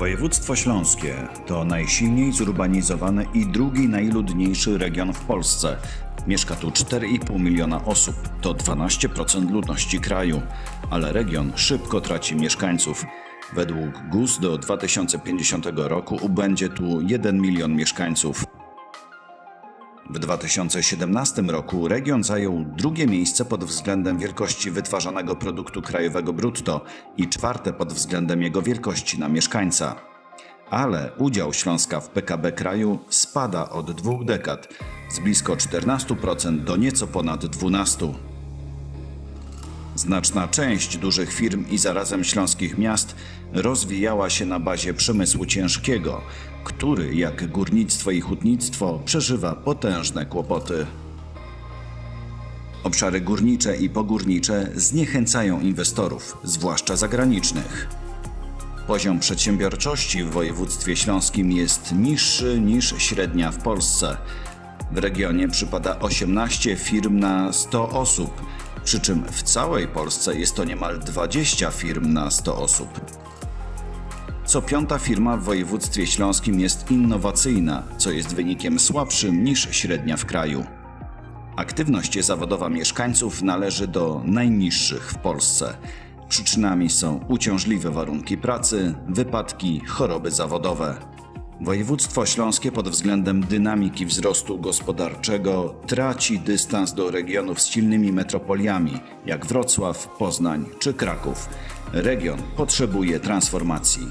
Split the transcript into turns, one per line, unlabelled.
Województwo śląskie to najsilniej zurbanizowany i drugi najludniejszy region w Polsce. Mieszka tu 4,5 miliona osób, to 12% ludności kraju, ale region szybko traci mieszkańców. Według GUS do 2050 roku ubędzie tu 1 milion mieszkańców. W 2017 roku region zajął drugie miejsce pod względem wielkości wytwarzanego produktu krajowego brutto i czwarte pod względem jego wielkości na mieszkańca. Ale udział Śląska w PKB kraju spada od dwóch dekad z blisko 14% do nieco ponad 12%. Znaczna część dużych firm i zarazem śląskich miast rozwijała się na bazie przemysłu ciężkiego, który, jak górnictwo i hutnictwo, przeżywa potężne kłopoty. Obszary górnicze i pogórnicze zniechęcają inwestorów, zwłaszcza zagranicznych. Poziom przedsiębiorczości w województwie śląskim jest niższy niż średnia w Polsce. W regionie przypada 18 firm na 100 osób, przy czym w całej Polsce jest to niemal 20 firm na 100 osób. Co piąta firma w województwie śląskim jest innowacyjna, co jest wynikiem słabszym niż średnia w kraju. Aktywność zawodowa mieszkańców należy do najniższych w Polsce. Przyczynami są uciążliwe warunki pracy, wypadki, choroby zawodowe. Województwo śląskie pod względem dynamiki wzrostu gospodarczego traci dystans do regionów z silnymi metropoliami, jak Wrocław, Poznań czy Kraków. Region potrzebuje transformacji.